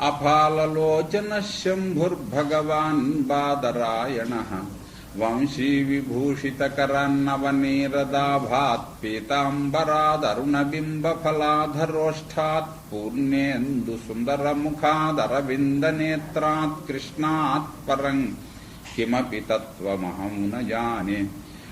అఫాలలోచన శంభుర్భగవాన్ బాదరాయణ వంశీ విభూషితకరన్నవనీరదాభాత్ పీతాంబరాదరుణబింబఫలాధరోష్ఠాత్ పూర్ణేందు సుందరముఖాదరవిందనేత్రాత్ కృష్ణాత్ పరం కిమపి తత్వమహం న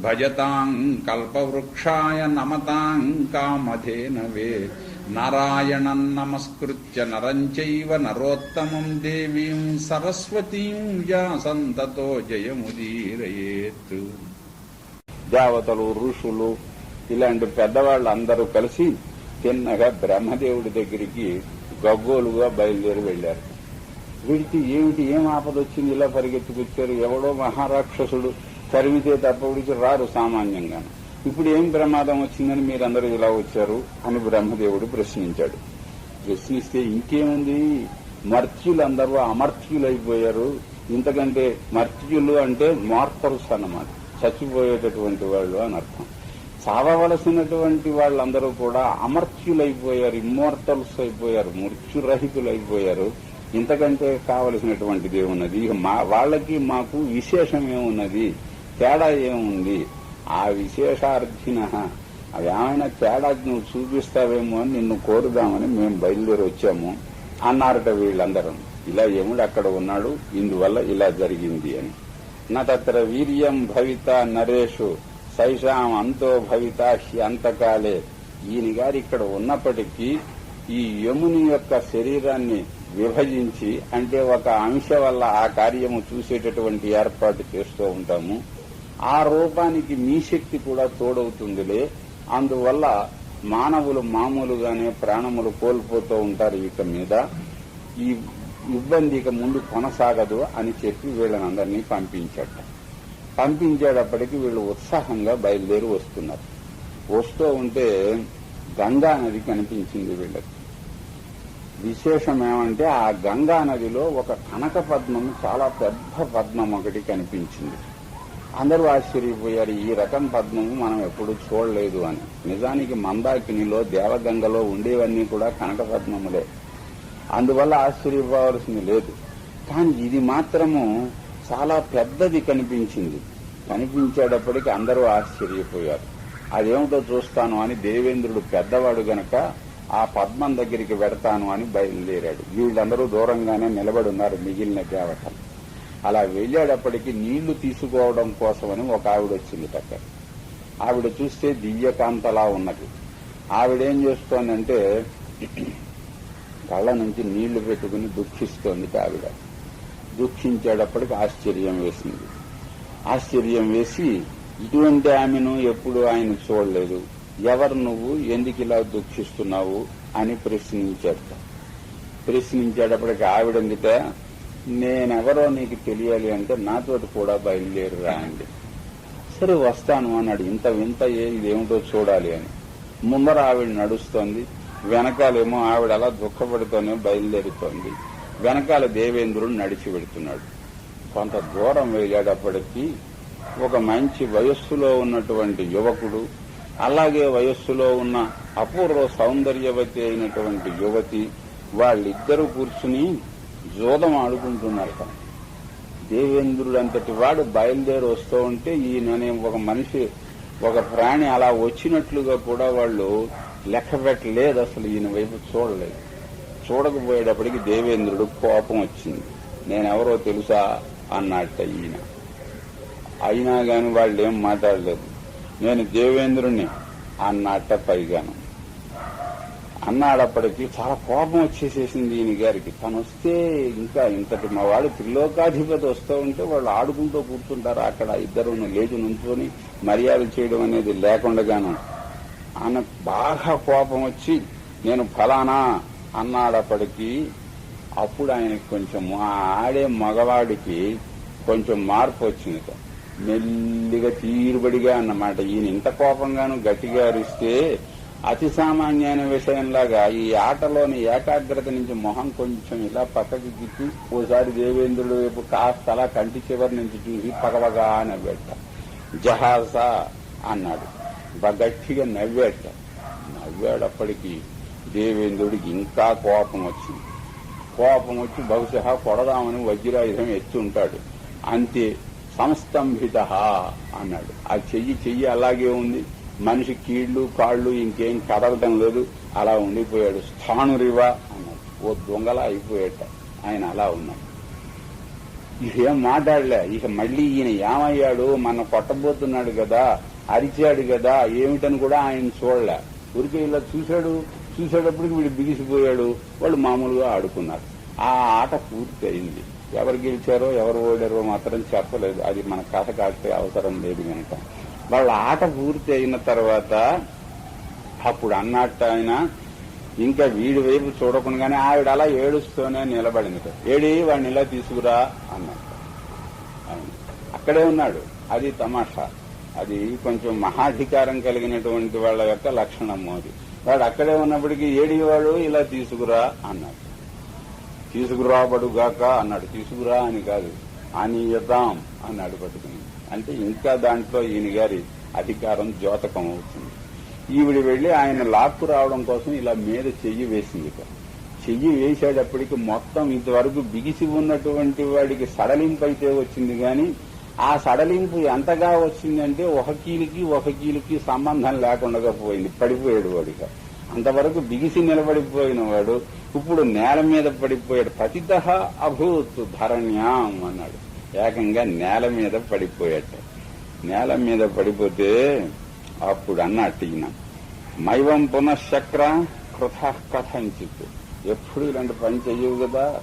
భజతాం కల్పవృక్షాయ నమతాం కామధేనవే. నారాయణం నమస్కృత్య నరంచైవ నరోత్తమం దేవీం సరస్వతీం వ్యాసం జయముదీరయేత్. దేవతలు ఋషులు ఇలాంటి పెద్దవాళ్ళు అందరూ కలిసి తిన్నగా బ్రహ్మదేవుడి దగ్గరికి గగ్గోలుగా బయలుదేరి వెళ్ళారు వీడికి ఏమిటి ఏం ఆపద వచ్చింది ఇలా పరిగెత్తుకొచ్చారు? ఎవడో మహారాక్షసుడు తరిమితే తప్ప గురించి రారు సామాన్యంగా. ఇప్పుడు ఏం ప్రమాదం వచ్చిందని మీరందరూ ఇలా వచ్చారు అని బ్రహ్మదేవుడు ప్రశ్నించాడు. ప్రశ్నిస్తే ఇంకేముంది? మర్త్యులందరూ అమర్త్యులైపోయారు. ఇంతకంటే మర్త్యులు అంటే మార్టల్స్ అన్నమాట. చచ్చిపోయేటటువంటి వాళ్ళు అని అర్థం. చావవలసినటువంటి వాళ్ళందరూ కూడా అమర్త్యులైపోయారు ఇమ్మోర్టల్స్ అయిపోయారు మృత్యురహితులైపోయారు. ఇంతకంటే కావలసినటువంటిది ఏమున్నది ఇక మా వాళ్ళకి మాకు విశేషం ఏమున్నది? తేడా ఏముంది? ఆ విశేషార్థిన అవి తేడా నువ్వు చూపిస్తావేమో అని నిన్ను కోరుదామని మేము బయలుదేరి వచ్చాము అన్నారట వీళ్ళందరం. ఇలా యముడు అక్కడ ఉన్నాడు ఇందువల్ల ఇలా జరిగింది అని. నత్ర వీర్యం భవిత నరేషు సైషాం అంతో భవిత అంతకాలే. ఈయన గారు ఇక్కడ ఉన్నప్పటికీ ఈ యముని యొక్క శరీరాన్ని విభజించి అంటే ఒక అంశ వల్ల ఆ కార్యము చూసేటటువంటి ఏర్పాటు చేస్తూ ఉంటాము. ఆ రూపానికి మీ శక్తి కూడా తోడవుతుందిలే. అందువల్ల మానవులు మామూలుగానే ప్రాణములు కోల్పోతూ ఉంటారు ఇక మీద. ఈ ఇబ్బంది ఇక ముందు కొనసాగదు అని చెప్పి వీళ్ళని అందరినీ పంపించట పంపించేటప్పటికి వీళ్ళు ఉత్సాహంగా బయలుదేరి వస్తున్నారు. వస్తూ ఉంటే గంగా నది కనిపించింది వీళ్ళకి. విశేషం ఏమంటే ఆ గంగా నదిలో ఒక కనక పద్మం చాలా పెద్ద పద్మం ఒకటి కనిపించింది. అందరూ ఆశ్చర్యపోయారు ఈ రకం పద్మము మనం ఎప్పుడు చూడలేదు అని. నిజానికి మందాకినిలో దేవగంగలో ఉండేవన్నీ కూడా కనక పద్మములే. అందువల్ల ఆశ్చర్యపోవాల్సింది లేదు. కానీ ఇది మాత్రము చాలా పెద్దది కనిపించింది. కనిపించేటప్పటికి అందరూ ఆశ్చర్యపోయారు. అదేమిటో చూస్తాను అని దేవేంద్రుడు పెద్దవాడు గనక ఆ పద్మం దగ్గరికి వెడతాను అని బయలుదేరాడు. వీళ్ళందరూ దూరంగానే నిలబడి ఉన్నారు మిగిలిన దేవతలు. అలా వెళ్ళేటప్పటికి నీళ్ళు తీసుకోవడం కోసమని ఒక ఆవిడ వచ్చింది పక్కన. ఆవిడ చూస్తే దివ్యకాంతలా ఉన్నది. ఆవిడేం చేస్తోందంటే కళ్ళ నుంచి నీళ్ళు పెట్టుకుని దుఃఖిస్తోంది ఆవిడ. దుఃఖించేటప్పటికి ఆశ్చర్యం వేసింది. ఆశ్చర్యం వేసి ఇటువంటి ఆమెను ఎప్పుడు ఆయన చూడలేదు. ఎవరు నువ్వు? ఎందుకు ఇలా దుఃఖిస్తున్నావు? అని ప్రశ్నించాడు. ప్రశ్నించేటప్పటికి ఆవిడందిట నేనెవరో నీకు తెలియాలి అంటే నాతోటి కూడా బయలుదేరి రాండి సరే వస్తాను అన్నాడు. ఇంత వింత ఇదేమిటో చూడాలి అని. ముందర ఆవిడ నడుస్తోంది. వెనకాలేమో ఆవిడ అలా దుఃఖపడుతూనే బయలుదేరుతోంది. వెనకాల దేవేంద్రుడు నడిచి పెడుతున్నాడు కొంత దూరం వెళ్ళేటప్పటికీ ఒక మంచి వయస్సులో ఉన్నటువంటి యువకుడు అలాగే వయస్సులో ఉన్న అపూర్వ సౌందర్యవతి అయినటువంటి యువతి వాళ్ళిద్దరూ కూర్చుని జూదం ఆడుకుంటున్నారు దేవేంద్రుడు అంతటి వాడు బయలుదేరి వస్తూ ఉంటే ఈయననే ఒక మనిషి ఒక ప్రాణి అలా వచ్చినట్లుగా కూడా వాళ్ళు లెక్క పెట్టలేదు అసలు ఈయన వైపు చూడలేదు. చూడకపోయేటప్పటికి దేవేంద్రుడు కోపం వచ్చింది. నేనెవరో తెలుసా అన్నట్ట ఈయన. అయినా కాని వాళ్ళు ఏం మాట్లాడలేదు. నేను దేవేంద్రుణ్ణి అన్నట్ట పైగాను. అన్నాడప్పటికి చాలా కోపం వచ్చేసేసింది ఈయన గారికి. తను వస్తే ఇంకా ఇంతటి మా వాడు త్రిలోకాధిపతి వస్తూ ఉంటే వాళ్ళు ఆడుకుంటూ కూర్చుంటారు. అక్కడ ఇద్దరు లేచి నుంచుకొని మర్యాద చేయడం అనేది లేకుండాను ఆయన బాగా కోపం వచ్చి నేను ఫలానా అన్నాడప్పటికి అప్పుడు ఆయనకి కొంచెం ఆ ఆడే మగవాడికి కొంచెం మార్పు వచ్చింది మెల్లిగా తీరుబడిగా అన్నమాట. ఈయన ఇంత కోపంగాను గట్టిగా అరిస్తే అతి సామాన్యమైన విషయంలాగా ఈ ఆటలోని ఏకాగ్రత నుంచి మొహం కొంచెం ఇలా పక్కకి గిట్టి ఓసారి దేవేంద్రుడు వైపు కాస్త అలా కంటి చివరి నుంచి చూసి పగవగా నవ్వేట. జహాస అన్నాడు. గట్టిగా నవ్వేట. నవ్వాడప్పటికీ దేవేంద్రుడికి ఇంకా కోపం వచ్చింది. కోపం వచ్చి బహుశా కొడదామని వజ్రాయుధం ఎత్తుంటాడు అంతే సంస్తంభిత అన్నాడు. ఆ చెయ్యి చెయ్యి అలాగే ఉంది. మనిషి కీళ్ళు కాళ్ళు ఇంకేం కదలటం లేదు. అలా ఉండిపోయాడు. స్థానురివా అన్నాడు. ఓ దొంగలా అయిపోయాట. ఆయన అలా ఉన్నాడు. ఏం మాట్లాడలే. ఇక మళ్ళీ ఈయన ఏమయ్యాడు? మన కొట్టబోతున్నాడు కదా. అరిచాడు కదా. ఏమిటని కూడా ఆయన చూడలే. ఊరికే ఇలా చూశాడు. చూసేటప్పటికి వీడు బిగిసిపోయాడు. వాళ్ళు మామూలుగా ఆడుకున్నారు. ఆ ఆట పూర్తి అయింది ఎవరు గెలిచారో ఎవరు ఓడారో మాత్రం చెప్పలేదు. అది మన కథ కాస్తే అవసరం లేదు కనుక. వాళ్ళ ఆట పూర్తి అయిన తర్వాత అప్పుడు అన్నట్టు ఆయన ఇంకా వీడి వైపు చూడకుండానే ఆవిడ అలా ఏడుస్తూనే నిలబడింది. ఏడి వాడిని ఇలా తీసుకురా అన్నట్టు అక్కడే ఉన్నాడు. అది తమాషా. అది కొంచెం మహాధికారం కలిగినటువంటి వాళ్ళ యొక్క లక్షణము అది. వాడు అక్కడే ఉన్నప్పటికీ ఏడివాడు ఇలా తీసుకురా అన్నాడు. తీసుకురాబడుగాక అన్నాడు. తీసుకురా అని కాదు. అనియతాం అన్నాడు పట్టుకుని. అంటే ఇంకా దాంట్లో ఈయన గారి అధికారం జ్యోతకం అవుతుంది. ఈవిడ వెళ్ళి ఆయన లాక్కు రావడం కోసం ఇలా మీద చెయ్యి వేసింది ఇక. చెయ్యి వేసేటప్పటికి మొత్తం ఇంతవరకు బిగిసి ఉన్నటువంటి వాడికి సడలింపు అయితే వచ్చింది కానీ ఆ సడలింపు ఎంతగా వచ్చిందంటే ఒక కీలుకి ఒక కీలుకి సంబంధం లేకుండా పోయింది పడిపోయాడు వాడిగా అంతవరకు బిగిసి నిలబడిపోయిన వాడు ఇప్పుడు నేల మీద పడిపోయాడు. పతిత అభూత్ ధరణ్యాం అన్నాడు. ఏకంగా నేల మీద పడిపోయాట. నేల మీద పడిపోతే అప్పుడు అన్నట్టు ఈయన మైవం పునఃచక్ర కృత కథంచిత్. ఎప్పుడు ఇలాంటి పని చెయ్యవు కదా.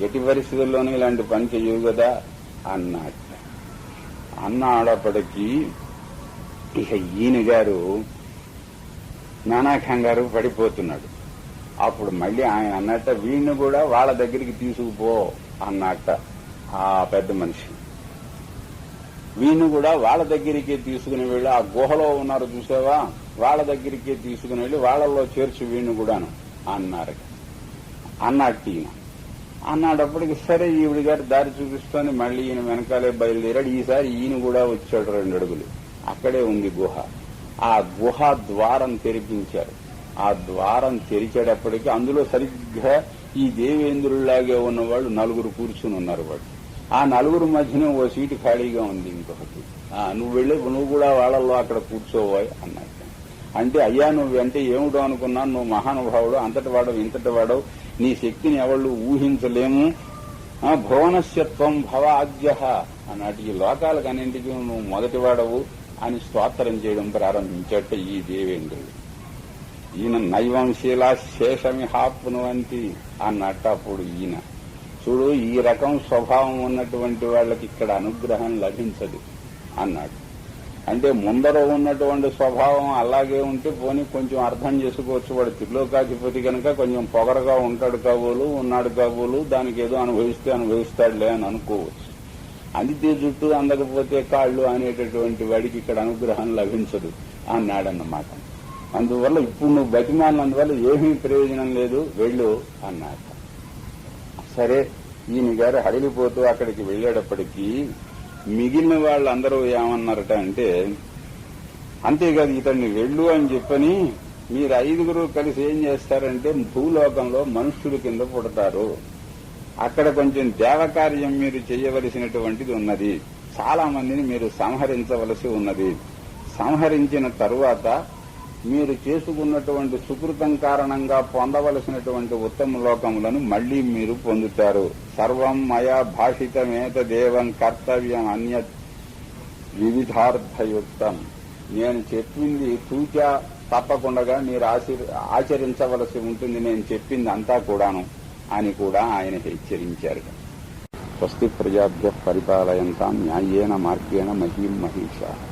ఎటి పరిస్థితుల్లోనూ ఇలాంటి పని చెయ్యవు కదా అన్నట్టు అన్నాడప్పటికీ ఇక ఈయన గారు నానా గారు పడిపోతున్నాడు. అప్పుడు మళ్ళీ ఆయన అన్నట్ట వీణ్ణి కూడా వాళ్ళ దగ్గరికి తీసుకుపో అన్నట్ట ఆ పెద్ద మనిషి. వీణ్ణి కూడా వాళ్ళ దగ్గరికే తీసుకుని వెళ్ళి ఆ గుహలో ఉన్నారు చూసావా? వాళ్ళ దగ్గరికే తీసుకుని వెళ్ళి వాళ్ళల్లో చేర్చి వీణ్ణి కూడాను అన్నారు. అన్నట్టు ఈయన. అన్నాడప్పటికి సరే ఈవిడ గారు దారి చూపిస్తూనే మళ్ళీ ఈయన వెనకాలే బయలుదేరాడు. ఈసారి ఈయన కూడా వచ్చాడు రెండు అడుగులు. అక్కడే ఉంది గుహ. ఆ గుహ ద్వారం తెరిపించారు. ఆ ద్వారం తెరిచేటప్పటికి అందులో సరిగ్గా ఈ దేవేంద్రుల్లాగే ఉన్నవాళ్ళు నలుగురు కూర్చుని ఉన్నారు వాళ్ళు. ఆ నలుగురు మధ్యనే ఓ సీటు ఖాళీగా ఉంది ఇంకొకటి. ఆ, నువ్వు వెళ్ళి నువ్వు కూడా వాళ్ళల్లో అక్కడ కూర్చోవాయి అన్నాడు. అంటే అయ్యా నువ్వంటే ఏమిటో అనుకున్నాను నువ్వు మహానుభావుడు అంతటి వాడవు ఇంతటి వాడవు. నీ శక్తిని ఎవళ్ళు ఊహించలేము. భువనశత్వం భువనస్యత్వం భవాద్య అన్నట్టు ఈ లోకాలకన్నింటికి నువ్వు మొదటివాడవు అని స్తోత్రం చేయడం ప్రారంభించట ఈ దేవేంద్రుడు. ఈయన నైవంశీలా శేషమిహాప్నువంతి అన్నట్టు అప్పుడు ఈయన చూడు ఈ రకం స్వభావం ఉన్నటువంటి వాళ్ళకి ఇక్కడ అనుగ్రహం లభించదు అన్నాడు. అంటే ముందర ఉన్నటువంటి స్వభావం అలాగే ఉంటే పోనీ కొంచెం అర్థం చేసుకోవచ్చు. వాడు త్రిలోకాధిపతి కనుక కొంచెం పొగరగా ఉంటాడు కాబోలు ఉన్నాడు కాబోలు దానికి ఏదో అనుభవిస్తే అనుభవిస్తాడులే అని అనుకోవచ్చు. అందితే జుట్టు అందకపోతే కాళ్ళు అనేటటువంటి వాడికి ఇక్కడ అనుగ్రహం లభించదు అన్నాడన్నమాట. అందువల్ల ఇప్పుడు నువ్వు బతిమాలినందువల్ల ఏమీ ప్రయోజనం లేదు వెళ్ళు అన్నాడు. సరే ఈయన గారు హడిలిపోతూ అక్కడికి వెళ్ళేటప్పటికీ మిగిలిన వాళ్ళందరూ ఏమన్నారట అంటే అంతేకాదు ఇతన్ని వెళ్ళు అని చెప్పని మీరు ఐదుగురు కలిసి ఏం చేస్తారంటే భూలోకంలో మనుష్యుల కింద పుడతారు. అక్కడ కొంచెం దేవకార్యం మీరు చేయవలసినటువంటిది ఉన్నది. చాలా మందిని మీరు సంహరించవలసి ఉన్నది. సంహరించిన తరువాత మీరు చేసుకున్నటువంటి సుకృతం కారణంగా పొందవలసినటువంటి ఉత్తమ లోకములను మళ్ళీ మీరు పొందుతారు. సర్వం మయా భాషితమేత దేవం కర్తవ్యం అన్య వివిధార్థయుక్తం. నేను చెప్పింది తూచా తప్పకుండా మీరు ఆచరించవలసి ఉంటుంది. నేను చెప్పింది అంతా కూడాను అని కూడా ఆయన హెచ్చరించారు. స్వస్తి ప్రజాభ్య పరిపాలయంతా న్యాయేన మార్గేణ మహీం మహిష.